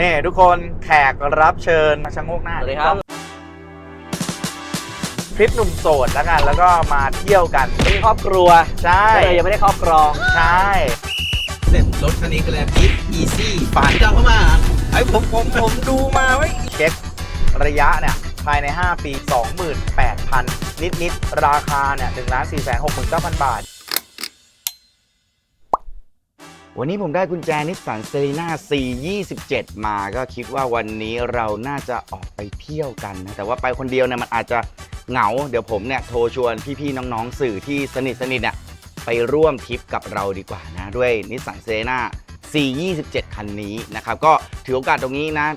นี่ทุกคนแขกรับเชิญมาชะโงกหน้าสวัสดีครับ ทริปหนุ่มโสดแล้วกัน แล้วก็มาเที่ยวกัน มีครอบครัวใช่ ก็เลยยังไม่ได้ครอบครอง ใช่ เสร็จรถคันนี้ก็แล้วกิฟอีซี่ฝานเจ้าเข้ามา ไอ้ผมผมผมดูมาไว้ยเช็คระยะเนี่ย ภายใน 5 ปี 28,000 นิดนิดๆราคาเนี่ย1ล้าน4 6 9 0 0 0 บาท วันนี้ผมได้กุญแจนิสสันเซรีนา C27 มาก็คิดว่าวันนี้เราน่าจะออกไปเที่ยวกันนะ แต่ว่าไปคนเดียวเนี่ยมันอาจจะเหงา เดี๋ยวผมเนี่ยโทรชวนพี่ๆน้องๆสื่อที่สนิทสนิทเนี่ยไปร่วมทริปกับเราดีกว่านะ ด้วยนิสสันเซรีนา C27 คันนี้นะครับ ก็ถือโอกาสตรงนี้นะ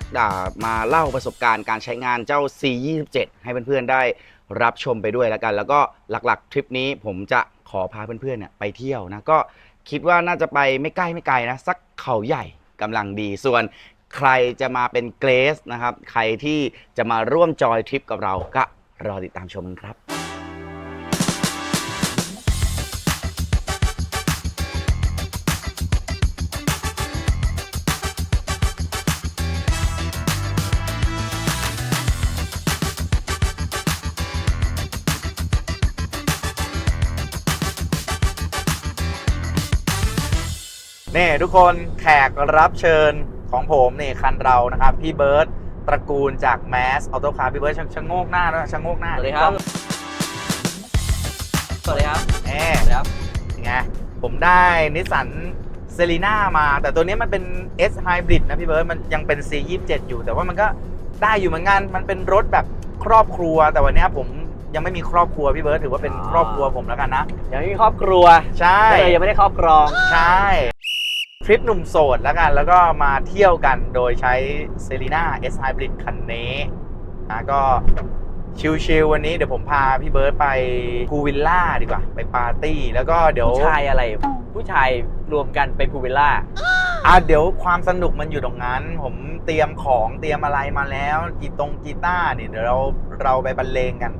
มาเล่าประสบการณ์การใช้งานเจ้า C27 ให้เพื่อนๆได้รับชมไปด้วยแล้วกัน แล้วก็หลักๆทริปนี้ผมจะขอพาเพื่อนๆเนี่ยไปเที่ยวนะก็ คิดว่าน่าจะไปไม่ใกล้ไม่ไกลนะ สักเขาใหญ่กำลังดีส่วนใครจะมาเป็นเกรสนะครับ ใครที่จะมาร่วมจอยทริปกับเราก็รอติดตามชมกันครับ นี่ทุกคนแขกรับเชิญของผมนี่คันเรานะครับ พี่เบิร์ตตระกูลจากแมสออโต้คาร์พี่เบิร์ตชะชะโงกหน้าด้วยชะโงกหน้าสวัสดีครับ สวัสดีครับแหมสวัสดีครับไงผมได้นิสสันเซรีนามา แต่ตัวนี้มันเป็น S Hybrid นะพี่เบิร์ตมันยังเป็น C27 อยู่ แต่ว่ามันก็ได้อยู่เหมือนกัน มันเป็นรถแบบครอบครัว แต่วันเนี้ยผมยังไม่มีครอบครัวพี่เบิร์ตถือว่าเป็นอ๋อครอบครัวผมแล้วกันนะ ยังไม่มีครอบครัว ใช่ก็เลยยังไม่ได้ครอบครอง ใช่ ทริปหนุ่มโสดแล้วกัน แล้วก็มาเที่ยวกันโดยใช้เซรีนา S Hybrid คันนี้นะก็ชิลๆวันนี้เดี๋ยวผมพาพี่เบิร์ตไปพูลวิลล่าดีกว่า ไปปาร์ตี้ แล้วก็เดี๋ยว ผู้ชายอะไร ผู้ชายรวมกันไปพูลวิลล่าอะเดี๋ยวความสนุกมันอยู่ตรงนั้น ผมเตรียมของเตรียมอะไรมาแล้วกีตงกีตาร์เนี่ยเดี๋ยวเราเราไปบรรเลงกัน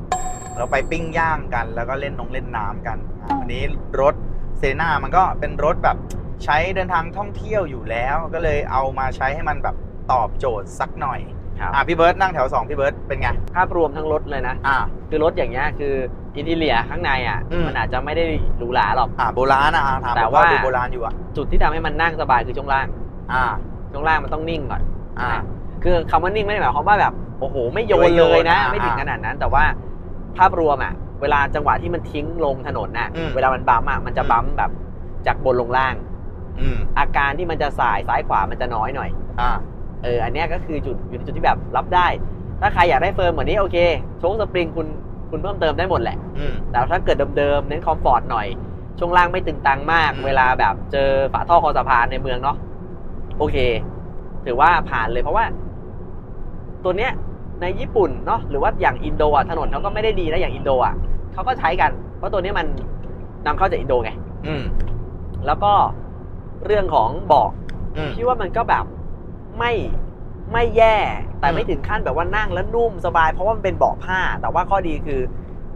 เราไปปิ้งย่างกัน แล้วก็เล่นนงเล่นน้ำกันอะวันนี้รถเซนามันก็เป็นรถแบบ ใช้เดินทางท่องเที่ยวอยู่แล้ว ก็เลยเอามาใช้ให้มันแบบตอบโจทย์สักหน่อยครับอะพี่เบิร์ตนั่งแถวสองพี่เบิร์ตเป็นไงภาพรวมทั้งรถเลยนะ อะ คือรถอย่างเงี้ยคืออินทีเลียข้างในอะอืม มันอาจจะไม่ได้หรูหราหรอก อะโบราณนะอะถามแต่ผมว่า ว่าดูโบราณอยู่อะจุดที่ทำให้มันนั่งสบายคือช่วงล่างอะช่วงล่างมันต้องนิ่งก่อน อะนะคือคำว่านิ่งไม่ได้หมายความว่าแบบโอ้โหไม่โยนไม่โยเลยนนะอ่าไม่ถึงขนาดนั้น แต่ว่าภาพรวมอะ เวลาจังหวะที่มันทิ้งลงถนนน่ะ อืมเวลามันบัมป์อะมันจะบัมป์แบบจากบนลงล่าง อืมอาการที่มันจะสายซ้ายขวามันจะน้อยหน่อย อะเออ อันเนี้ยก็คือจุดอยู่ในจุดที่แบบรับได้ ถ้าใครอยากได้เฟิร์มเหมือนนี้โอเค โชคสปริงคุณคุณเพิ่มเติมได้หมดแหละ อืม แต่ถ้าเกิดเดิมๆเน้นคอมฟอร์ตหน่อย ช่วงล่างไม่ตึงตังมาก อืม เวลาแบบเจอฝาท่อคอสะพานในเมืองเนาะ โอเค ถือว่าผ่านเลยเพราะว่า ตัวเนี้ยในญี่ปุ่นเนาะ หรือว่าอย่างอินโดอะถนนเขาก็ไม่ได้ดีนะอย่างอินโดอะเขาก็ใช้กัน เพราะตัวเนี้ยมันนำเข้าจากอินโดไง อืม แล้วก็ เรื่องของเบาะอืม พี่ว่ามันก็แบบไม่ไม่แย่ แต่อืม ไม่ถึงขั้นแบบว่านั่งแล้วนุ่มสบาย เพราะว่ามันเป็นเบาะผ้า แต่ว่าข้อดีคือ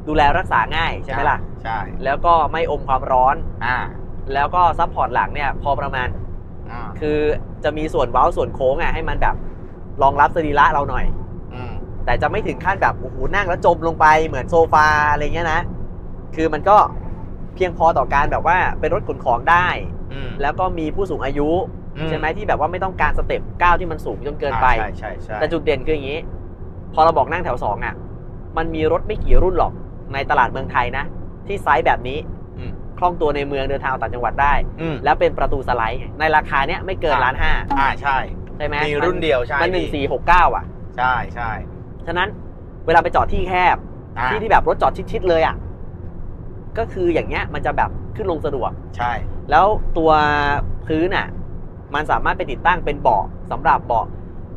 ดูแลรักษาง่ายใช่ไหมล่ะ ใช่แล้วก็ไม่อมความร้อน อ่าแล้วก็ซัพพอร์ตหลังเนี่ยพอประมาณ อ่าคือจะมีส่วนเว้าส่วนโค้งอะให้มันแบบรองรับสรีระเราหน่อย อืมแต่จะไม่ถึงขั้นแบบโอ้โหนั่งแล้วจมลงไปเหมือนโซฟาอะไรเงี้ยนะ คือมันก็เพียงพอต่อการแบบว่าเป็นรถขนของได้อืม แล้วก็มีผู้สูงอายุอืใช่ไหมที่แบบว่าไม่ต้องการสเต็ปก้าวที่มันสูงจนเกินไปอ่าใช่ใช่ใช่แต่จุดเด่นคืออย่างนี้ พอเราบอกนั่งแถวสองอะ มันมีรถไม่กี่รุ่นหรอกในตลาดเมืองไทยนะ ที่ไซส์แบบนี้อืมคล่องตัวในเมืองเดินทางออกต่างจังหวัดได้อืมแล้วเป็นประตูสไลด์ไงในราคาเนี้ยไม่เกินอ่าล้านห้าอ่าใช่ใช่ไหมมีรุ่นเดียวใช่มันหนึ่งพี่สี่หกเก้าอะ ใช่ใช่ฉะนั้นเวลาไปจอดที่แคบอ่าที่ที่แบบรถจอดชิดๆเลยอะก็คืออย่างเงี้ยมันจะแบบขึ้นลงสะดวกใช่ แล้วตัวพื้นอะ มันสามารถไปติดตั้งเป็นเบาะสำหรับเบาะ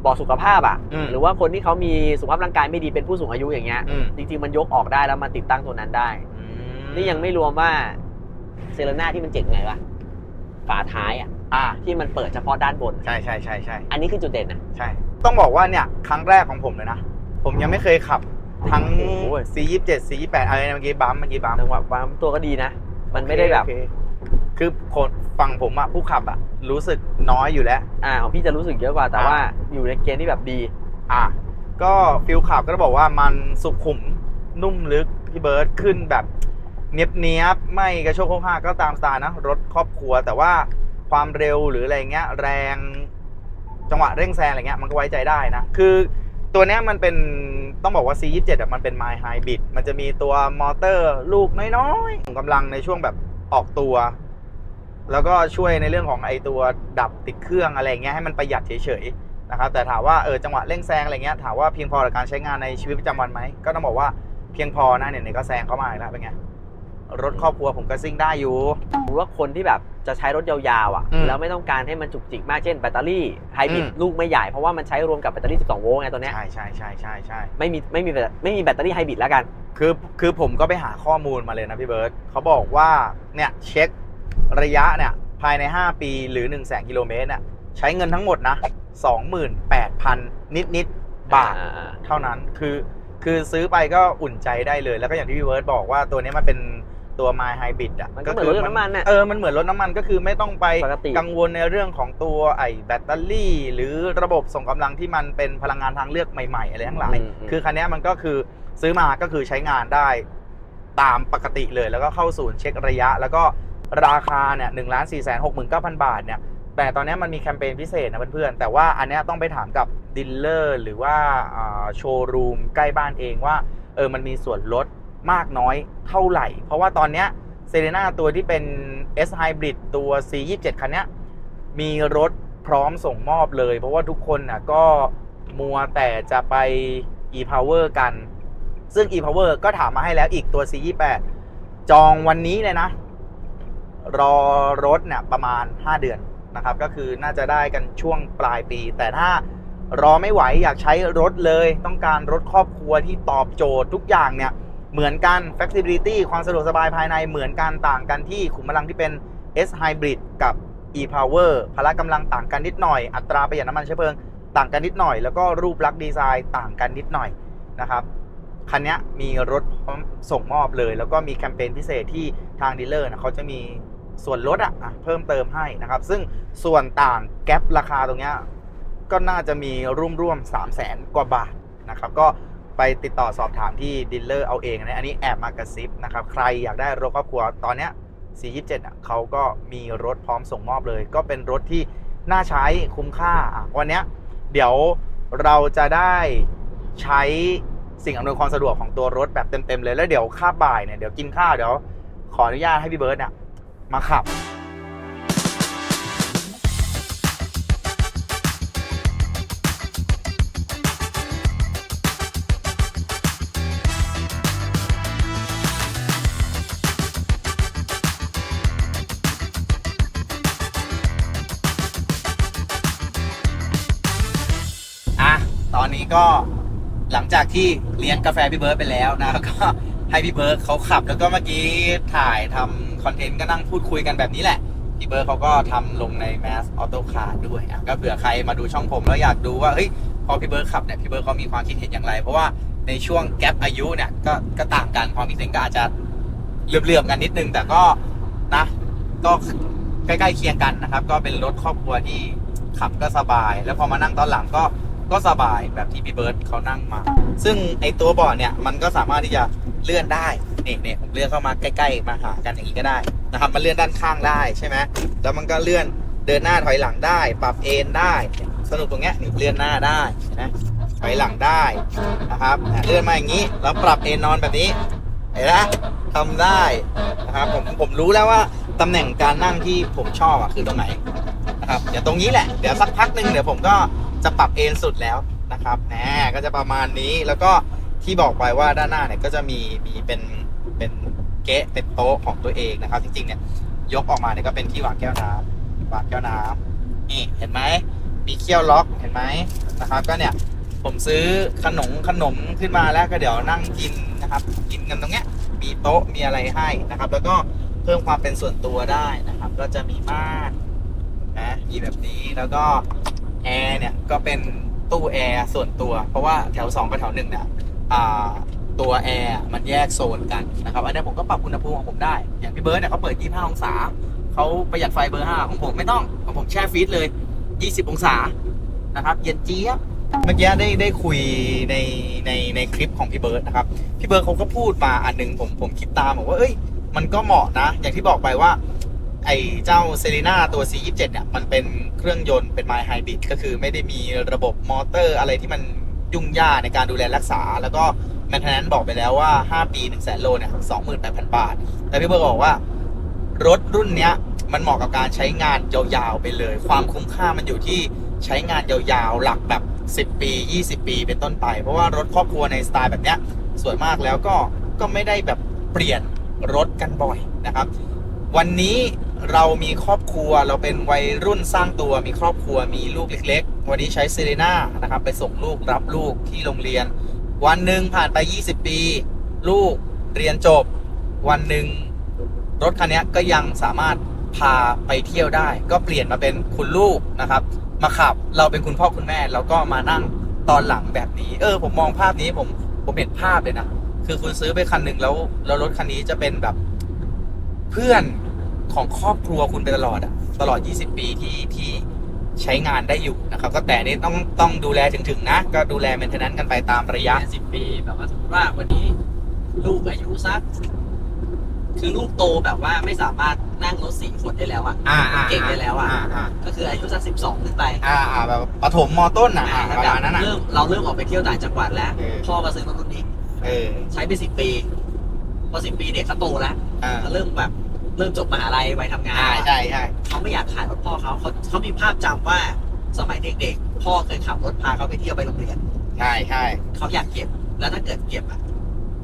เบาะสุขภาพอะอืมหรือว่าคนที่เขามีสุขภาพร่างกายไม่ดีเป็นผู้สูงอายุอย่างเงี้ยอืมจริงๆมันยกออกได้แล้วมาติดตั้งตัวนั้นได้อืมนี่ยังไม่รวมว่าเซเลน่าที่มันเจ๋งไงวะฝาท้ายอะอ่าที่มันเปิดเฉพาะด้านบน ใช่ใช่ใช่ใช่อันนี้คือจุดเด่นนะใช่ ต้องบอกว่าเนี่ยครั้งแรกของผมเลยนะ ผมยังไม่เคยขับทั้งโอ้โห C27 C28 อะไรนะเมื่อกี้บัมป์เมื่อกี้บัมป์จังหวะวางตัวก็ดีนะ มันไม่ได้แบบโอเคคือคนฝฝั่งผมอะผู้ขับอะรู้สึกน้อยอยู่แล้ว อ่าของพี่จะรู้สึกเยอะกว่า แต่อ่าว่าอยู่ในเกณฑ์ที่แบบดี อะก็ฟิลขับก็ต้องบอกว่ามันสุขุมนุ่มลึกพี่เบิร์ดขึ้นแบบเนียบเนียบๆไม่กระโชกโคกห้าก็ตามสไตล์นะรถครอบครัว แต่ว่าความเร็วหรืออะไรเงี้ยแรงจังหวะเร่งแซงอะไรเงี้ยมันก็ไว้ใจได้นะ คือตัวเนี้ยมันเป็นต้องบอกว่า C27 อะมันเป็น My Hybrid มันจะมีตัวมอเตอร์ลูกน้อยๆของกำลังในช่วงแบบออกตัว แล้วก็ช่วยในเรื่องของไอตัวดับติดเครื่องอะไรเงี้ยให้มันประหยัดเฉยๆนะครับแต่ถามว่าเออจังหวะเร่งแซงอะไรเงี้ยถามว่าเพียงพอต่อการใช้งานในชีวิตประจำวันไหมก็ต้องบอกว่าเพียงพอนะเนี่ยๆก็แซงเข้ามาอีกแล้วเป็นไงรถครอบครัวผมก็ซิ่งได้อยู่สมมติว่าคนที่แบบจะใช้รถยาวๆอะอืมแล้วไม่ต้องการให้มันจุกจิกมากเช่นแบตเตอรี่ไฮบริดอืมลูกไม่ใหญ่เพราะว่ามันใช้รวมกับแบตเตอรี่ 12 โวลต์ไงตัวเนี้ยใช่ใช่ใช่ใช่ใช่ไม่มีไม่มีแบตไม่มีแบตเตอรี่ไฮบริดแล้วกัน คือคือผมก็ไปหาข้อมูลมาเลยนะพี่เบิร์ตเขาบอกว่าเนี่ยเช็ค ระยะเนี่ยภายใน 5 ปีหรือ1 0 0 0 0แกิโลเมตรเนี่ยใช้เงินทั้งหมดนะ 28,000 นิดนิดๆบาทอ่าเท่านั้นคือคือซื้อไปก็อุ่นใจได้เลย แล้วก็อย่างที่พี่เวิร์ดบอกว่าตัวนี้มันเป็นตัว My Hybrid อะมันก็เหมือนรถยนต์น้ำมันน่ะเออมันเหมือนรถน้ำมันก็คือไม่ต้องไปปกติกังวลในเรื่องของตัวไอ้แบตเตอรี่ หรือระบบส่งกำลังที่มันเป็นพลังงานทางเลือกใหม่ๆ อะไรทั้งหลายอืมอืมคือคันนี้มันก็คือซื้อมาก็คือใช้งานได้ตามปกติเลยแล้วก็เข้าศูนย์เช็คระยะ แล้วก็ ราคาเนี่ยหนึ่งล้านสี่แสนหกหมื่นเก้าพันบาทเนี่ยแต่ตอนนี้มันมีแคมเปญพิเศษนะเพื่อนๆแต่ว่าอันนี้ต้องไปถามกับดีลเลอร์หรือว่าโชว์รูมใกล้บ้านเองว่าเออมันมีส่วนลดมากน้อยเท่าไหร่ เพราะว่าตอนนี้เซเ e นาตัวที่เป็น S Hybrid ตัว C27 คันนี้มีรถพร้อมส่งมอบเลย เพราะว่าทุกคนน่ะก็มัวแต่จะไป e-power กัน ซึ่ง e-power ก็ถามมาให้แล้วอีกตัว C28 จองวันนี้เลยนะ รอรถเนี่ยประมาณ 5 เดือนนะครับ ก็คือน่าจะได้กันช่วงปลายปี แต่ถ้ารอไม่ไหวอยากใช้รถเลย ต้องการรถครอบครัวที่ตอบโจทย์ทุกอย่างเนี่ย เหมือนกัน flexibility ความสะดวกสบายภายในเหมือนกันต่างกันที่ขุมพลังที่เป็น S Hybrid กับ e-power พละกำลังต่างกันนิดหน่อย อัตราประหยัดน้ำมันเชื้อเพลิงต่างกันนิดหน่อย แล้วก็รูปลักษณ์ดีไซน์ต่างกันนิดหน่อยนะครับคันนี้มีรถพร้อมส่งมอบเลย แล้วก็มีแคมเปญพิเศษที่ทางดีลเลอร์นะเขาจะมี ส่วนลดอะเพิ่มเติมให้นะครับ ซึ่งส่วนต่างแกลบราคาตรงเนี้ยก็น่าจะมีร่วมๆ3 0 0แสนกว่าบาทนะครับก็ไปติดต่อสอบถามที่ดีลเลอร์เอาเองนะอันนี้แอบมากระซิบนะครับ ใครอยากได้รถครอบครัวตอนเนี้ย C27 อะเขาก็มีรถพร้อมส่งมอบเลย ก็เป็นรถที่น่าใช้คุ้มค่าอะวันนี้เดี๋ยวเราจะได้ใช้สิ่งอำนวยความสะดวกของตัวรถแบบเต็มๆเลยแล้วเดี๋ยวค่าบ่ายเนี่ยเดี๋ยวกินข้าวเดี๋ยวขออนุญาตให้พี่เบิร์ตเนี่ย มาขับ อะ ตอนนี้ก็หลังจากที่เลี้ยงกาแฟพี่เบิร์ดไปแล้วนะ ก็ให้พี่เบิร์ดเขาขับแล้วก็เมื่อกี้ถ่ายทำ คอนเทนต์ก็นั่งพูดคุยกันแบบนี้แหละพี่เบิร์ดเขาก็ทำลงใน Mass Auto Car ด้วยก็เผื่อใครมาดูช่องผมแล้วอยากดูว่าเฮ้ยพอพี่เบิร์ดขับเนี่ยพี่เบิร์ดเขามีความคิดเห็นอย่างไร เพราะว่าในช่วงแกลบอายุเนี่ยก็ก็ต่างกันความคิดเห็นก็อาจจะเหลื่อมๆกันนิดนึง แต่ก็นะก็ใกล้ๆเคียงกันนะครับ ก็เป็นรถครอบครัวที่ขับก็สบาย แล้วพอมานั่งตอนหลังก็ก็สบายแบบที่พี่เบิร์ดเขานั่งมา ซึ่งไอตัวเบาะเนี่ยมันก็สามารถที่จะเลื่อนได้ นี่เนี่ยผมเลื่อนเข้ามาใกล้ ๆ มาหากันอย่างนี้ก็ได้นะครับมันเลื่อนด้านข้างได้ใช่ไหมแล้วมันก็เลื่อนเดินหน้าถอยหลังได้ ปรับเอนได้ สนุกตรงเนี้ยนี่เลื่อนหน้าได้นะถอยหลังได้นะครับเลื่อนมาอย่างนี้แล้วปรับเอนนอนแบบนี้เห็นไหมทำได้นะครับผมผมรู้แล้วว่าตำแหน่งการนั่งที่ผมชอบอะคือตรงไหนนะครับเดี๋ยวตรงนี้แหละเดี๋ยวสักพักหนึ่งเดี๋ยวผมก็จะปรับเอนสุดแล้วนะครับแหมก็จะประมาณนี้แล้วก็ที่บอกไปว่าด้านหน้าเนี่ยก็จะมีมีเป็น เป็นเก๊ะเป็นโต๊ะของตัวเองนะครับ จริงๆเนี่ยยกออกมาเนี่ยก็เป็นที่วางแก้วน้ำวางแก้วน้ำนี่เห็นไหมมีเขี้ยวล็อกเห็นไหมนะครับ ก็เนี่ยผมซื้อขนมขนมขึ้นมาแล้วก็เดี๋ยวนั่งกินนะครับ กินกันตรงเนี้ยมีโต๊ะมีอะไรให้นะครับ แล้วก็เพิ่มความเป็นส่วนตัวได้นะครับ ก็จะมีม่านนะมีแบบนี้แล้วก็แอร์เนี่ยก็เป็นตู้แอร์ส่วนตัว เพราะว่าแถว 2 กับแถวหนึ่งเนี่ยอ่า ตัวแอร์มันแยกโซนกันนะครับ อันนี้ผมก็ปรับอุณหภูมิของผมได้ อย่างพี่เบิร์ดเนี่ยเขาเปิด 25 องศา เขาประหยัดไฟเบอร์ 5 ของผมไม่ต้อง ของผมแช่ฟรีซเลย 20 องศา นะครับ เย็นเจี๊ยบ เมื่อกี้ได้ได้คุยในในในคลิปของพี่เบิร์ดนะครับ พี่เบิร์ดเขาก็พูดมาอันหนึงผมผมคิดตามบอกว่า เอ้ย มันก็เหมาะนะ อย่างที่บอกไปว่าไอ้เจ้าเซรีนาตัว C27 เนี่ย มันเป็นเครื่องยนต์เป็นไมล์ไฮบริดก็คือไม่ได้มีระบบมอเตอร์อะไรที่มันยุ่งยากในการดูแลรักษา แล้วก็ แมนเทนแนนบอกไปแล้วว่า 5 ปี1 0 0 0 0โลเนี่ย28,000บาท แต่พี่เบิร์ดบอกว่า รถรุ่นเนี้ยมันเหมาะกับการใช้งานยาวๆไปเลย ความคุ้มค่ามันอยู่ที่ใช้งานยาวๆหลักแบบ 10 ปี 20 ปีเป็นต้นไป เพราะว่ารถครอบครัวในสไตล์แบบเนี้ยส่วนมากแล้วก็ก็ไม่ได้แบบเปลี่ยนรถกันบ่อยนะครับ วันนี้เรามีครอบครัวเราเป็นวัยรุ่นสร้างตัวมีครอบครัวมีลูกเล็ก ๆ วันนี้ใช้เซเรน่านะครับไปส่งลูกรับลูกที่โรงเรียน วันหนึ่งผ่านไป 20 ปี ลูกเรียนจบ วันหนึ่งรถคันนี้ก็ยังสามารถพาไปเที่ยวได้ ก็เปลี่ยนมาเป็นคุณลูกนะครับ มาขับเราเป็นคุณพ่อคุณแม่แล้วก็มานั่งตอนหลังแบบนี้ เออ ผมมองภาพนี้ผมผมเห็นภาพเลยนะคือคุณซื้อไปคันหนึ่งแล้วแล้วรถคันนี้จะเป็นแบบเพื่อนของครอบครัวคุณไปตลอดอะตลอด 20 ปีที่ที่ ใช้งานได้อยู่นะครับ ก็แต่นี้ต้องต้องดูแลถึงๆนะ ก็ดูแลเมนเทนแนนกันไปตามระยะ สิบปีแบบว่าสมมติว่าวันนี้ลูกอายุสักคือลูกโตแบบว่าไม่สามารถนั่งรถสี่คนได้แล้วอะอ่าอ่าเก่งได้แล้วอะอ่าอ่าก็คืออายุสักสิบสองขึ้นไปอ่าอ่าแบบปฐมมต้นอะอ่าอ่าประแบบมาณนั้นอะเริ่มเราเริ่มออกไปเที่ยวต่างจังหวัดแล้วเออพ่อก็ซื้อรถรุ่นนี้เออใช้ไปสิบปี พอสิบปีเด็กเขาโตแล้วอ่าเขาเริ่มแบบ เริ่มจบมหาลัยไปทำงานอ่าใช่ใช่เขาไม่อยากขายรถพ่อเขาเขาเขามีภาพจำว่าสมัยเด็กๆ พ่อเคยขับรถพาเขาไปเที่ยวไปโรงเรียน ใช่ใช่เขาอยากเก็บ แล้วถ้าเกิดเก็บอะ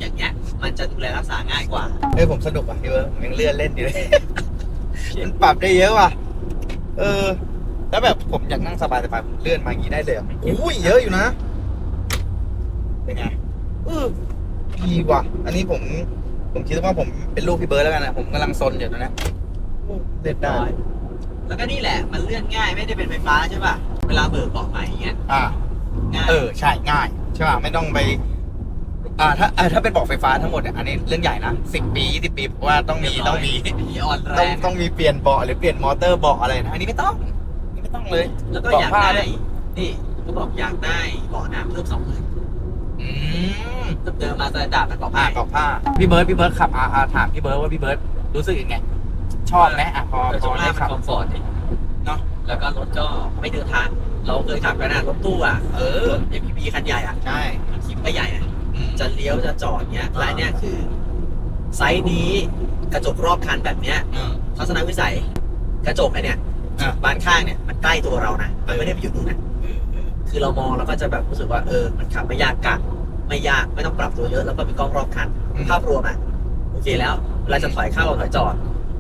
อย่างเงี้ย มันจะดูแลรักษาง่ายกว่า เอ้ยผมสนุกอะพี่เบิร์ดผมยังเลื่อนเล่นอยู่เลย มันปรับได้เยอะว่ะ เออ แล้วแบบผมอยากนั่งสบายสบายผมเลื่อนมาอย่างนี้ได้เลยอะอุ้ยเยอะอยู่นะ เป็นไงเออดีว่ะ อันนี้ผม ผมคิดว่าผมเป็นลูกพี่เบิร์ดแล้วกันนะผมกำลังซนอยู่ตอนนี้โอ้เด็ดได้ แล้วก็นี่แหละ มันเลื่อนง่ายไม่ได้เป็นไฟฟ้าใช่ป่ะ เวลาเบิกเบาะใหม่อย่างเงี้ยอ่า ง่ายเออใช่ง่ายใช่ป่ะไม่ต้องไป อ่าถ้าอ่าถ้าเป็นเบอกไฟฟ้าทั้งหมดเนี่ยอันนี้เรื่องใหญ่นะสิบปียี่สิบปีผมว่าต้องมีต้องมี มีออนแรต้องงต้องมีเปลี่ยนเบาะหรือเปลี่ยนมอเตอร์เบาะอะไรนะอันนี้ไม่ต้องอันนี้ไม่ต้องเลยแล้วก็เบาะอยากผ้าได้ด้วยนี่ก็บอกอยากได้เบาะน้ำเพิ่มสองหมื่นอื มเดิมมาสแตนดาร์ดมันบอกอ่าให้เบาะผ้า พี่เบิร์ดพี่เบิร์ดขับอ่าอ่าถามพี่เบิร์ดว่าพี่เบิร์ดรู้สึกยังไง ชอบไหมอะพอแต่พส่อวนมาได้กมันขับ คอมฟอร์ตดิเนอะ แล้วก็รถก็ไม่เดินทาง เราเคยขับกันนะรถตู้อะ เออรถ MPV คันใหญ่อะใช่คลิปก็ใหญ่นะอืม จะเลี้ยวจะจอดเนี้ยรายเนี้ยคือ ไซส์นี้กระจกรอบคันแบบเนี้ย อืม ทัศนวิสัย กระจกไอเนี่ยอะ บานข้างเนี่ยมันใกล้ตัวเรานะมันไม่ได้ไปอยู่ตรงนั้นเออเออคือเรามองเราก็จะแบบรู้สึกว่าเออ มันขับไม่ยากกะ ไม่ยากไม่ต้องปรับตัวเยอะแล้วก็มีกล้องรอบคันอืมภาพรวมอะโอเคแล้วเวลาจะถอยเข้าถอยจอด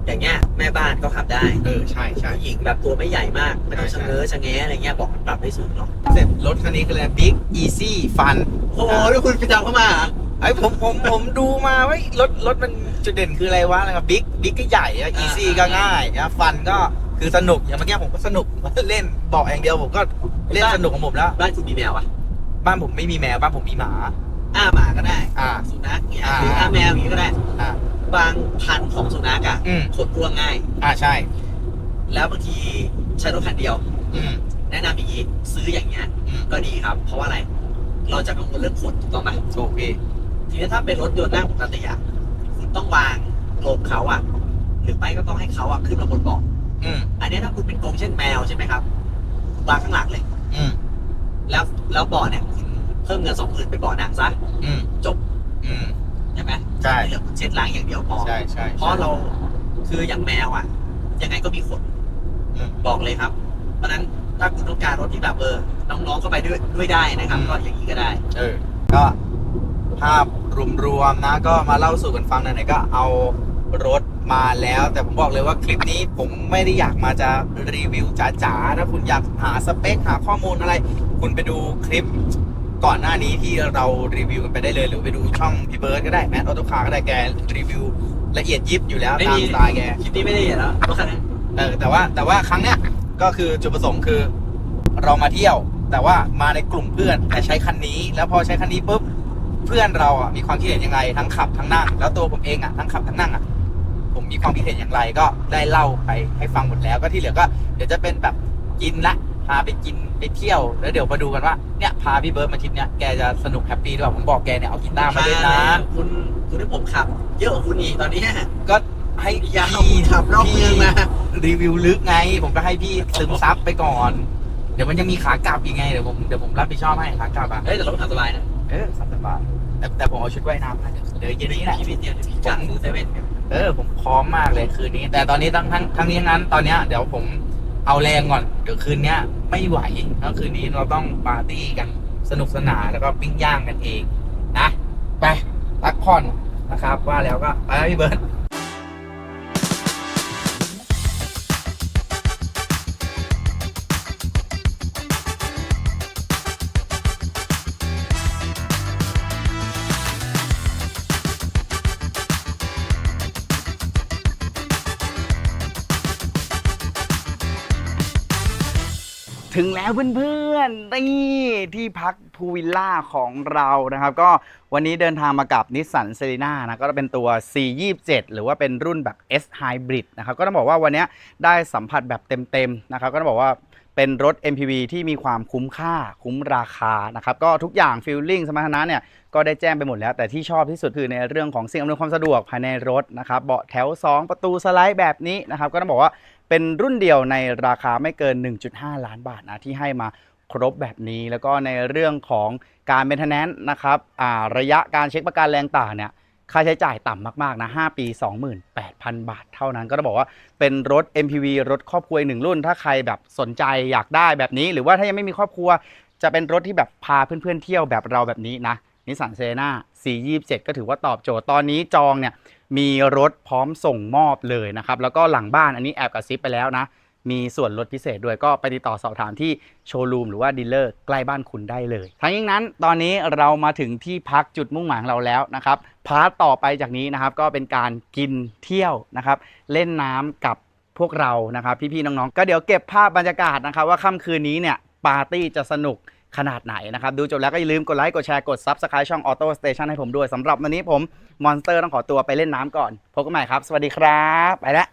อย่างเงี้ยแม่บ้านก็ขับได้เออใช่ใช่ผู้หญิงแบบตัวไม่ใหญ่มากไม่ต้องใช่ชะเง้อชะแงะอะไรเงี้ยบอกมันปรับได้สูงเนาะเสร็จรถคันนี้ก็เลย Big Easy Fun โอ้โหนี่คุณไปจำเข้ามาเหรอไอ้ผมผมผมดูมาว่ารถรถมันจุดเด่นคืออะไรวะอะไรครับบิ๊กบิ๊กก็ใหญ่อะอีซี่ก็ง่ายนะฟันก็คือสนุกอย่างเมื่อกี้ผมก็สนุกเล่นเบาะอย่างเดียวผมก็เล่นสนุกของผมแล้วบ้านคุณมีแมวอะ บ้านผมไม่มีแมวบ้านผมมีหมา อ้าหมาก็ได้อ่าสุนัขเนี่ยอ่าหรืออ้าแมวอย่างนี้ก็ได้อ่าบางพันธุ์ของสุนัขอะอืม ขนร่วงง่าย อ่าใช่ แล้วบางทีใช้รถคันเดียว อืม แนะนำอย่างนี้ซื้ออย่างเงี้ยอืม ก็ดีครับ เพราะว่าอะไร เราจะกังวลเรื่องขนถูกต้องไหมถูกพี่ทีนี้ถ้าเป็นรถยนต์นั่งปกติอะคุณต้องวางลงเขาอะหรือไม่ก็ต้องให้เขาอะขึ้นมาบนเบาะอืมอันนี้ถ้าคุณเป็นกรงเช่นแมวใช่ไหมครับวางข้างหลังเลย อืมแล้วแล้วเบาะเนี่ยคุณ เพิ่มเงินสองหมื่นไปเบาะหนังซะอืมจบ อืม ใช่ไหมใช่ เหลือคุณเช็ดล้างอย่างเดียวพอ ใช่ใช่เพราะเราคืออย่างแมวอะ ยังไงก็มีขนอืม บอกเลยครับ เพราะฉะนั้นถ้าคุณต้องการรถที่แบบเออน้องๆเข้าไปด้วยด้วยได้นะครับ อืม ก็อย่างนี้ก็ได้ เออ ก็ภาพรวมๆนะ ก็มาเล่าสู่กันฟังไหนๆก็เอารถมาแล้ว แต่ผมบอกเลยว่าคลิปนี้ผมไม่ได้อยากมาจะรีวิวจ๋าๆถ้าคุณอยากหาสเปคหาข้อมูลอะไร คุณไปดูคลิป ก่อนหน้านี้ที่เรารีวิวกันไปได้เลย หรือไปดูช่องพี่เบิร์ดก็ได้แมทออโตคาร์ก็ได้แกรีวิวละเอียดยิบอยู่แล้วไม่ตามมีสไตล์แกคลิปนี้ไม่ได้เห็นแล้วรถคันนั้นเออแต่ว่าแต่ว่าครั้งเนี้ยก็คือจุดประสงค์คือเรามาเที่ยว แต่ว่ามาในกลุ่มเพื่อนแต่ใช้คันนี้ แล้วพอใช้คันนี้ปุ๊บเพื่อนเราอะมีความคิดเห็นยังไงทั้งขับทั้งนั่ง แล้วตัวผมเองอะทั้งขับทั้งนั่งอะผมมีความคิดเห็นอย่างไรก็ได้เล่าไปให้ฟังหมดแล้วก็ที่เหลือก็ เดี๋ยวจะเป็นแบบกินละ พาไปกินไปเที่ยวแล้วเดี๋ยวมาดูกันว่าเนี่ยพาพี่เบิร์ดมาทริปเนี้ยแกจะสนุกแฮปปี้หรือเปล่าผมบอกแกเนี่ยเอากีตาร์มาเล่นนะคุณคุณให้ผมขับ เยอะกว่าคุณอีกตอนนี้ก็ให้ยาวขับรอบเมืองนะรีวิวลึกไง ผมก็ให้พี่ซึมซับไปก่อน เดี๋ยวมันยังมีขากลับอีกไงเดี๋ยวผมเดี๋ยวผมรับผิดชอบให้ขากลับอะเฮ้ยแต่รถขับสบายนะเออสบายแต่แต่ผมเอาชุดว่ายน้ำมาเดี๋ยวเย็นนี้แหละพี่เดียวพี่จังดูเซเว่นเออผมพร้อมมากเลยคืนนี้ แต่ตอนนี้ทั้งทั้งทั้งนี้ทั้งนั้นตอนเนี้ยเดี๋ยวผม เอาแรงก่อนเดี๋ยวคืนเนี้ยไม่ไหวแล้วคืนนี้เราต้องปาร์ตี้กันสนุกสนานแล้วก็ปิ้งย่างกันเองนะ ไปพักผ่อนนะครับว่าแล้วก็ไปพี่เบิร์ด แล้วเพื่อนๆนี่ที่พักพูลวิลล่าของเรานะครับ ก็วันนี้เดินทางมากับนิสสันเซรีนานะก็เป็นตัว C27 หรือว่าเป็นรุ่นแบบ S Hybrid นะครับ ก็ต้องบอกว่าวันนี้ได้สัมผัสแบบเต็มๆนะครับ ก็ต้องบอกว่าเป็นรถ MPV ที่มีความคุ้มค่าคุ้มราคานะครับ ก็ทุกอย่างฟิลลิ่งสมรรถนะเนี่ยก็ได้แจ้งไปหมดแล้ว แต่ที่ชอบที่สุดคือในเรื่องของสิ่งอำนวยความสะดวกภายในรถนะครับเบาะแถว 2 ประตูสไลด์แบบนี้นะครับ ก็ต้องบอกว่า เป็นรุ่นเดียวในราคาไม่เกิน 1.5 ล้านบาทนะที่ให้มาครบแบบนี้แล้วก็ในเรื่องของการเมนเทนแนนซ์นะครับระยะการเช็คประกันแรงต่างเนี่ยค่าใช้จ่ายต่ำมาก ๆ นะ 5 ปี 28,000 บาทเท่านั้น ก็ต้องบอกว่าเป็นรถ MPV รถครอบครัวหนึ่งรุ่น ถ้าใครแบบสนใจอยากได้แบบนี้ หรือว่าถ้ายังไม่มีครอบครัว จะเป็นรถที่แบบพาเพื่อน ๆ เที่ยวแบบเราแบบนี้นะนิสสันเซนา427 ก็ถือว่าตอบโจทย์ตอนนี้จองเนี่ย มีรถพร้อมส่งมอบเลยนะครับ แล้วก็หลังบ้านอันนี้แอบกระซิบไปแล้วนะ มีส่วนลดพิเศษด้วยก็ไปติดต่อสอบถามที่โชว์รูมหรือว่าดีลเลอร์ใกล้บ้านคุณได้เลย ทั้งนี้นั้นตอนนี้เรามาถึงที่พักจุดมุ่งหมายของเราแล้วนะครับ พาร์ทต่อไปจากนี้นะครับก็เป็นการกินเที่ยวนะครับ เล่นน้ำกับพวกเรานะครับพี่ๆน้องๆ ก็เดี๋ยวเก็บภาพบรรยากาศนะครับ ว่าค่ำคืนนี้เนี่ยปาร์ตี้จะสนุก ขนาดไหนนะครับ ดูจบแล้วก็อย่าลืมกดไลค์กดแชร์กด Subscribe ช่อง Auto Station ให้ผมด้วยสำหรับวันนี้ผมมอนสเตอร์ต้องขอตัวไปเล่นน้ำก่อนพบกันใหม่ครับ สวัสดีครับ ไปแล้ว